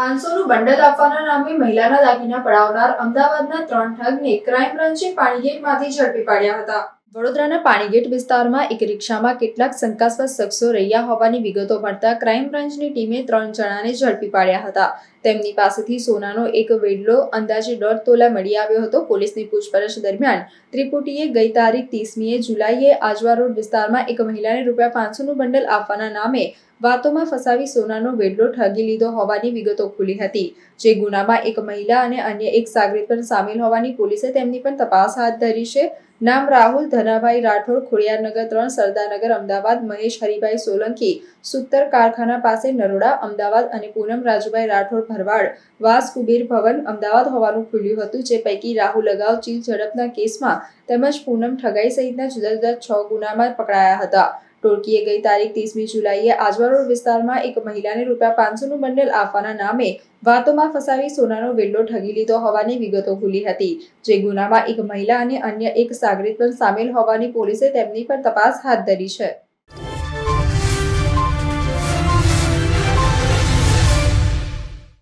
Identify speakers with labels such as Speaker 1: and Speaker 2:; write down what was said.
Speaker 1: પાંચસોનું bundle આપવાના નામે મહિલાના દાગીના પડાવનાર અમદાવાદના ત્રણ ઠગને ક્રાઇમ બ્રાન્ચે પાણીગેટમાંથી ઝડપી પાડ્યા હતા. વડોદરાના પાણીગેટ વિસ્તારમાં એક રિક્ષામાં કેટલાક શંકાસ્પદ શખ્સો રહ્યા હોવાની વિગતો મળતા ક્રાઇમ બ્રાન્ચની ટીમે ત્રણ જણાને ઝડપી પાડ્યા હતા. તેમની પાસેથી સોનાનો એક વેડલો અંદાજે દોઢ તોલા મળી આવ્યો હતો. પોલીસની પૂછપરછ દરમિયાન ત્રિપુટીએ ગઈ તારીખ ત્રીસમીએ જુલાઈએ આજવા રોડ વિસ્તારમાં એક મહિલાને રૂપિયા પાંચસોનું બંડલ આપવાના નામે વાતોમાં ફસાવી સોનાનો વેડલો ઠગી લીધો હોવાની વિગતો ખુલી હતી. જે ગુનામાં એક મહિલા અને અન્ય એક સાગરીત પણ સામેલ હોવાની પોલીસે તેમની પણ તપાસ હાથ ધરી છે. નામ રાહુલ ધનાભાઈ રાઠોડ, ખોડિયારનગર ત્રણ, સરદારનગર, અમદાવાદ, મહેશ હરિભાઈ સોલંકી સુતર કારખાના પાસે નરોડા, અમદાવાદ અને પૂનમ રાજુભાઈ રાઠોડ ભરવાડ. વાસ કુબેર ભવન અમદાવાદ હોવાનું ખુલ્યું હતું, જે પૈકી રાહુલ અગાઉ ચીલ ઝડપના કેસમાં તેમજ પૂનમ ઠગાઈ સહિતના જુદા જુદા છ ગુનામાં પકડાયા હતા. ટોળકીએ ગઈ તારીખ ત્રીસમી જુલાઈએ આજવા વિસ્તારમાં એક મહિલાને રૂપિયા પાંચસોનું બંડલ આપવાના નામે વાતોમાં ફસાવી સોનાનો વેલ્લો ઠગી લીધો હોવાની વિગતો ખુલી હતી. જે ગુનામાં એક મહિલા અને અન્ય એક સાગરીત પણ સામેલ હોવાની પોલીસે તેમની પર તપાસ હાથ ધરી છે.